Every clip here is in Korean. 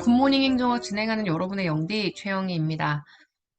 굿모닝 행정을 진행하는 여러분의 영디 최영희입니다.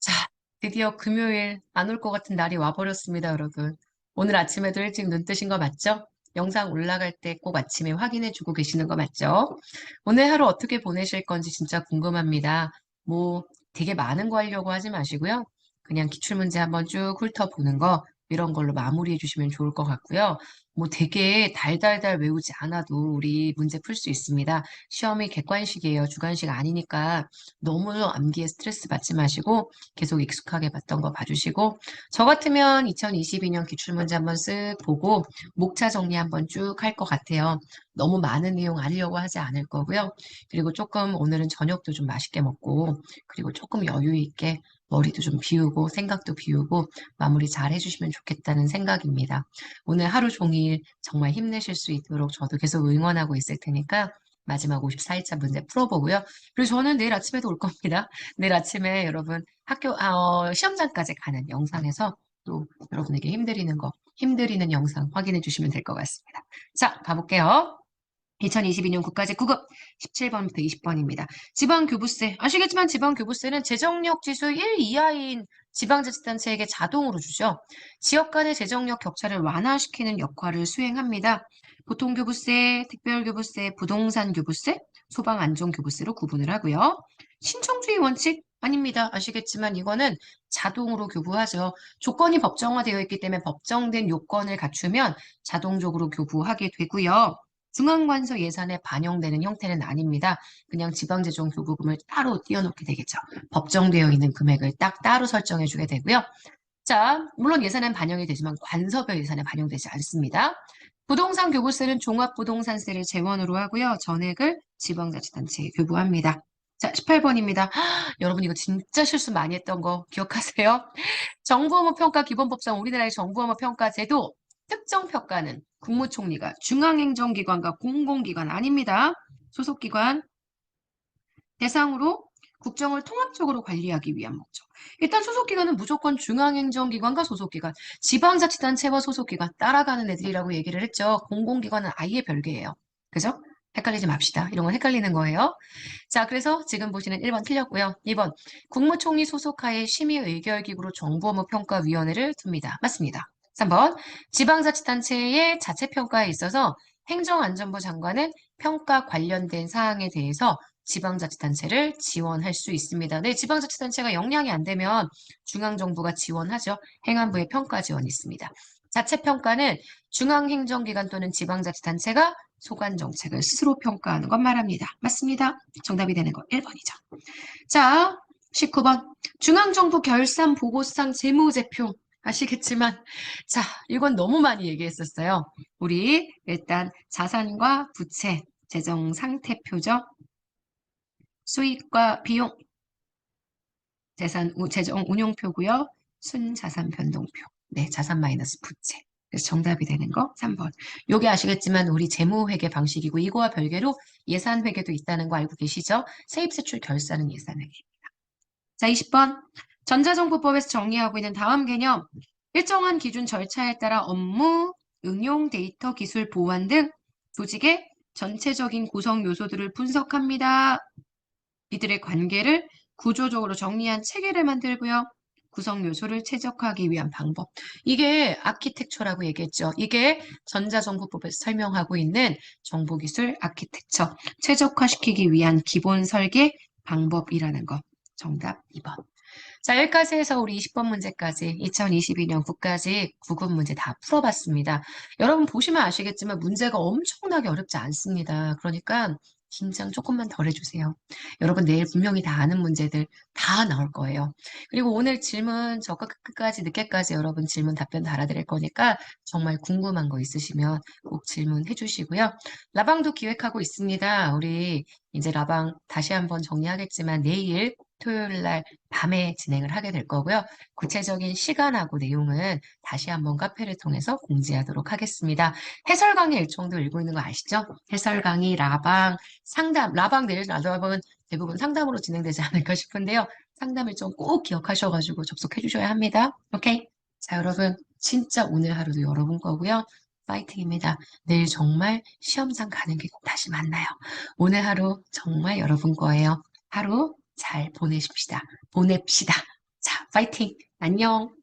자, 드디어 금요일 안 올 것 같은 날이 와버렸습니다, 여러분. 오늘 아침에도 일찍 눈 뜨신 거 맞죠? 영상 올라갈 때 꼭 아침에 확인해 주고 계시는 거 맞죠? 오늘 하루 어떻게 보내실 건지 진짜 궁금합니다. 뭐 되게 많은 거 하려고 하지 마시고요. 그냥 기출문제 한번 쭉 훑어보는 거 이런 걸로 마무리해 주시면 좋을 것 같고요. 뭐 되게 달달달 외우지 않아도 우리 문제 풀 수 있습니다. 시험이 객관식이에요. 주관식 아니니까 너무 암기에 스트레스 받지 마시고 계속 익숙하게 봤던 거 봐주시고 저 같으면 2022년 기출문제 한번 쓱 보고 목차 정리 한번 쭉 할 것 같아요. 너무 많은 내용 아니려고 하지 않을 거고요. 그리고 조금 오늘은 저녁도 좀 맛있게 먹고 그리고 조금 여유 있게 머리도 좀 비우고 생각도 비우고 마무리 잘 해주시면 좋겠다는 생각입니다. 오늘 하루 종일 정말 힘내실 수 있도록 저도 계속 응원하고 있을 테니까 마지막 54일차 문제 풀어보고요. 그리고 저는 내일 아침에도 올 겁니다. 내일 아침에 여러분 학교 아, 어, 시험장까지 가는 영상에서 또 여러분에게 힘들이는 거, 힘들이는 영상 확인해 주시면 될 것 같습니다. 자, 가볼게요. 2022년 국가직 9급 17번부터 20번입니다. 지방교부세. 아시겠지만 지방교부세는 재정력 지수 1 이하인 지방자치단체에게 자동으로 주죠. 지역 간의 재정력 격차를 완화시키는 역할을 수행합니다. 보통교부세, 특별교부세, 부동산교부세, 소방안전교부세로 구분을 하고요. 신청주의 원칙 아닙니다. 아시겠지만 이거는 자동으로 교부하죠. 조건이 법정화되어 있기 때문에 법정된 요건을 갖추면 자동적으로 교부하게 되고요. 중앙관서 예산에 반영되는 형태는 아닙니다. 그냥 지방재정 교부금을 따로 띄워놓게 되겠죠. 법정되어 있는 금액을 딱 따로 설정해 주게 되고요. 자, 물론 예산엔 반영이 되지만 관서별 예산에 반영되지 않습니다. 부동산 교부세는 종합부동산세를 재원으로 하고요. 전액을 지방자치단체에 교부합니다. 자, 18번입니다. 여러분 이거 진짜 실수 많이 했던 거 기억하세요? 정부업무평가 기본법상 우리나라의 정부업무평가 제도 특정 평가는 국무총리가 중앙행정기관과 공공기관 아닙니다. 소속기관 대상으로 국정을 통합적으로 관리하기 위한 목적. 일단 소속기관은 무조건 중앙행정기관과 소속기관, 지방자치단체와 소속기관 따라가는 애들이라고 얘기를 했죠. 공공기관은 아예 별개예요. 그죠? 헷갈리지 맙시다. 이런 건 헷갈리는 거예요. 자, 그래서 지금 보시는 1번 틀렸고요. 2번 국무총리 소속하에 심의의결기구로 정부업무평가위원회를 둡니다. 맞습니다. 3번 지방자치단체의 자체평가에 있어서 행정안전부 장관은 평가 관련된 사항에 대해서 지방자치단체를 지원할 수 있습니다. 네, 지방자치단체가 역량이 안 되면 중앙정부가 지원하죠. 행안부의 평가 지원이 있습니다. 자체평가는 중앙행정기관 또는 지방자치단체가 소관 정책을 스스로 평가하는 것 말합니다. 맞습니다. 정답이 되는 거 1번이죠. 자, 19번 중앙정부 결산 보고상 재무제표 아시겠지만 자 이건 너무 많이 얘기했었어요. 우리 일단 자산과 부채 재정 상태표죠. 수익과 비용 재산 재정 운용표고요. 순자산 변동표. 네, 자산 마이너스 부채. 그래서 정답이 되는 거 3번. 요게 아시겠지만 우리 재무회계 방식이고 이거와 별개로 예산회계도 있다는 거 알고 계시죠? 세입세출 결산은 예산회계입니다. 자, 20번. 전자정보법에서 정리하고 있는 다음 개념. 일정한 기준 절차에 따라 업무, 응용 데이터 기술 보완 등 조직의 전체적인 구성 요소들을 분석합니다. 이들의 관계를 구조적으로 정리한 체계를 만들고요. 구성 요소를 최적화하기 위한 방법. 이게 아키텍처라고 얘기했죠. 이게 전자정보법에서 설명하고 있는 정보기술 아키텍처. 최적화시키기 위한 기본 설계 방법이라는 거. 정답 2번. 자, 여기까지 해서 우리 20번 문제까지 2022년 국가직 9급 문제 다 풀어봤습니다. 여러분 보시면 아시겠지만 문제가 엄청나게 어렵지 않습니다. 그러니까 긴장 조금만 덜 해주세요. 여러분 내일 분명히 다 아는 문제들 다 나올 거예요. 그리고 오늘 질문 저가 끝까지 늦게까지 여러분 질문 답변 달아드릴 거니까 정말 궁금한 거 있으시면 꼭 질문해 주시고요. 라방도 기획하고 있습니다. 우리 이제 라방 다시 한번 정리하겠지만 내일 토요일 날 밤에 진행을 하게 될 거고요. 구체적인 시간하고 내용은 다시 한번 카페를 통해서 공지하도록 하겠습니다. 해설 강의 일정도 읽고 있는 거 아시죠? 해설 강의, 라방, 상담, 라방 내일 라방은 대부분 상담으로 진행되지 않을까 싶은데요. 상담 일정 꼭 기억하셔가지고 접속해 주셔야 합니다. 오케이? 자, 여러분 진짜 오늘 하루도 여러분 거고요. 파이팅입니다. 내일 정말 시험장 가는 길 다시 만나요. 오늘 하루 정말 여러분 거예요. 하루 잘 보내십시다. 보냅시다. 자, 파이팅! 안녕!